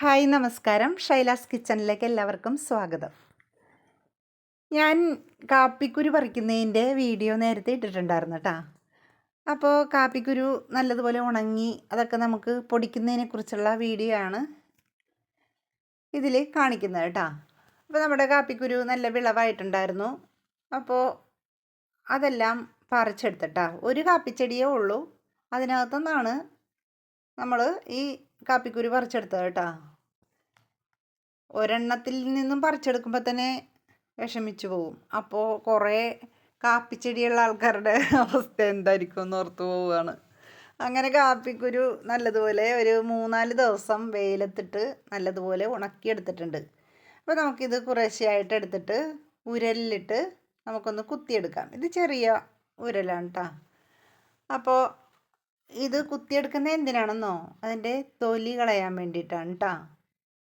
Hi നമസ്കാരം. ഷൈലാസ് കിച്ചണിലേക്ക് എല്ലാവർക്കും സ്വാഗതം. ഞാൻ കാപ്പിക്കുരു പറിക്കുന്നതിന്റെ വീഡിയോ നേരത്തെ ഇട്ടിട്ടുണ്ടായിരുന്നു കേട്ടോ. അപ്പോൾ കാപ്പിക്കുരു നല്ലതുപോലെ ഉണങ്ങി അതൊക്കെ നമുക്ക് പൊടിക്കുന്നതിനെ കുറിച്ചുള്ള വീഡിയോ ആണ് ഇതിൽ കാണിക്കുന്നത് കേട്ടോ. അപ്പോൾ നമ്മുടെ കാപ്പിക്കുരു നല്ല വിളവായിട്ടുണ്ടായിരുന്നു. അപ്പോൾ അതെല്ലാം പറിച്ചെടുത്തിട്ടാ. ഒരു കാപ്പിച്ചെടിയേ ഉള്ളൂ. അതിനകത്തുനിന്നാണ് നമ്മൾ ഈ കാപ്പിക്കുരു പറിച്ചെടുത്തത് കേട്ടോ. ഒരെണ്ണത്തിൽ നിന്നും പറിച്ചെടുക്കുമ്പോൾ തന്നെ വിഷമിച്ചു പോവും. അപ്പോൾ കുറേ കാപ്പിച്ചെടിയുള്ള ആൾക്കാരുടെ അവസ്ഥ എന്തായിരിക്കും എന്ന് ഓർത്തു പോവുകയാണ്. അങ്ങനെ കാപ്പിക്കുരു നല്ലതുപോലെ ഒരു മൂന്നാൽ ദിവസം വെയിലത്തിട്ട് നല്ലതുപോലെ ഉണക്കിയെടുത്തിട്ടുണ്ട്. അപ്പോൾ നമുക്കിത് കുറേശ്ശെയായിട്ട് എടുത്തിട്ട് ഉരലിലിട്ട് നമുക്കൊന്ന് കുത്തിയെടുക്കാം. ഇത് ചെറിയ ഉരലാണ് കേട്ടോ അപ്പോൾ ഇത് കുത്തിയെടുക്കുന്നത് എന്തിനാണെന്നോ? അതിന്റെ തൊലി കളയാൻ വേണ്ടിയിട്ടാണ് കേട്ടോ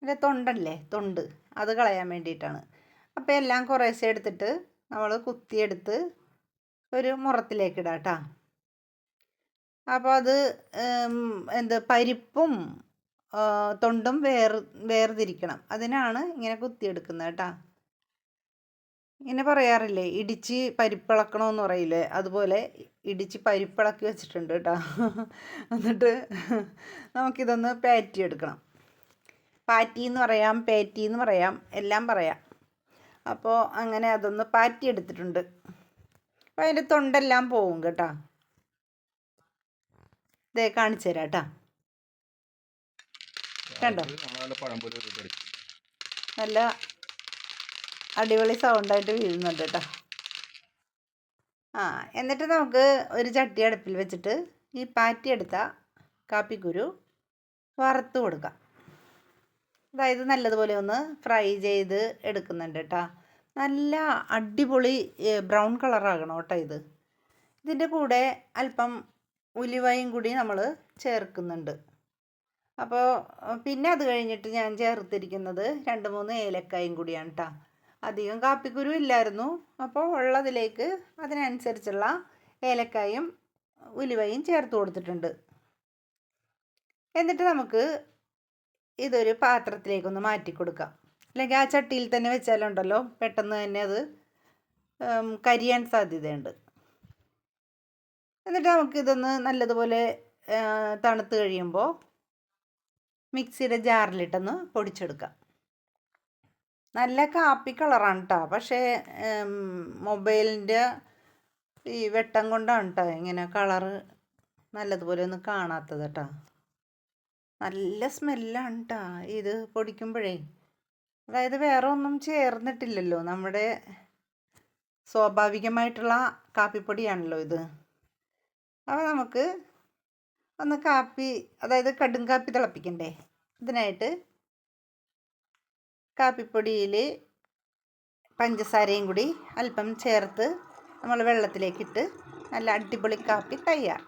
അതിന്റെ തൊണ്ടല്ലേ? തൊണ്ട്. അത് കളയാൻ വേണ്ടിയിട്ടാണ്. അപ്പോൾ എല്ലാം കുറേശ്ശെ എടുത്തിട്ട് നമ്മൾ കുത്തിയെടുത്ത് ഒരു മുറത്തിലേക്ക് ഇടാം കേട്ടോ. അപ്പോൾ അത് എന്ത് പരിപ്പും തൊണ്ടും വേർ വേർതിരിക്കണം. അതിനാണ് ഇങ്ങനെ കുത്തിയെടുക്കുന്നത് കേട്ടോ. ഇങ്ങനെ പറയാറില്ലേ ഇടിച്ച് പരിപ്പിളക്കണമെന്ന് പറയില്ലേ? അതുപോലെ ഇടിച്ച് പരിപ്പിളക്കി വെച്ചിട്ടുണ്ട് കേട്ടോ. എന്നിട്ട് നമുക്കിതൊന്ന് പാറ്റി എടുക്കണം പാറ്റി എന്ന് പറയാം പേറ്റി എന്ന് പറയാം എല്ലാം പറയാം. അപ്പോൾ അങ്ങനെ അതൊന്ന് പാറ്റി എടുത്തിട്ടുണ്ട് അപ്പോൾ അതിന്റെ തൊണ്ടെല്ലാം പോവും കേട്ടോ. ഇതേ കാണിച്ചു തരാം കേട്ടോ. കണ്ടോ? നല്ല അടിപൊളി സൗണ്ടായിട്ട് വീഴുന്നുണ്ട് കേട്ടോ. ആ എന്നിട്ട് നമുക്ക് ഒരു ചട്ടി അടുപ്പിൽ വെച്ചിട്ട് ഈ പാറ്റി എടുത്ത കാപ്പിക്കുരു വറുത്ത് കൊടുക്കാം. അതായത് നല്ലതുപോലെ ഒന്ന് ഫ്രൈ ചെയ്ത് എടുക്കുന്നുണ്ട് കേട്ടോ. നല്ല അടിപൊളി ബ്രൗൺ കളറാകണം കേട്ടോ ഇത്. ഇതിന്റെ കൂടെ അല്പം ഉലുവയും കൂടി നമ്മൾ ചേർക്കുന്നുണ്ട്. അപ്പോൾ പിന്നെ അത് കഴിഞ്ഞിട്ട് ഞാൻ ചേർത്തിരിക്കുന്നത് രണ്ട് മൂന്ന് ഏലക്കായും കൂടിയാണ് കേട്ടോ. അധികം കാപ്പിക്കുരു ഇല്ലായിരുന്നു. അപ്പോൾ ഉള്ളതിലേക്ക് അതിനനുസരിച്ചുള്ള ഏലക്കായും ഉലുവയും ചേർത്ത് കൊടുത്തിട്ടുണ്ട്. എന്നിട്ട് നമുക്ക് ഇതൊരു പാത്രത്തിലേക്കൊന്ന് മാറ്റി കൊടുക്കാം. അല്ലെങ്കിൽ ആ ചട്ടിയിൽ തന്നെ വെച്ചാലുണ്ടല്ലോ പെട്ടെന്ന് തന്നെ അത് കരിയാൻ സാധ്യതയുണ്ട്. എന്നിട്ട് നമുക്കിതൊന്ന് നല്ലതുപോലെ തണുത്ത് കഴിയുമ്പോൾ മിക്സിയുടെ ജാറിലിട്ടൊന്ന് പൊടിച്ചെടുക്കാം. നല്ല കാപ്പി കളറാണ് കേട്ടോ പക്ഷേ മൊബൈലിന്റെ ഈ വെട്ടം കൊണ്ടാണ് കേട്ടോ ഇങ്ങനെ കളറ് നല്ലതുപോലെ ഒന്നും കാണാത്തത് കേട്ടോ നല്ല സ്മെല്ലാണ് കേട്ടോ ഇത് പൊടിക്കുമ്പോഴേ. അതായത് വേറെ ഒന്നും ചേർന്നിട്ടില്ലല്ലോ. നമ്മുടെ സ്വാഭാവികമായിട്ടുള്ള കാപ്പിപ്പൊടിയാണല്ലോ ഇത്. അപ്പോൾ നമുക്ക് ഒന്ന് കാപ്പി അതായത് കടും കാപ്പി തിളപ്പിക്കണ്ടേ? ഇതിനായിട്ട് കാപ്പിപ്പൊടിയിൽ പഞ്ചസാരയും കൂടി അല്പം ചേർത്ത് നമ്മൾ വെള്ളത്തിലേക്കിട്ട് നല്ല അടിപൊളി കാപ്പി തയ്യാർ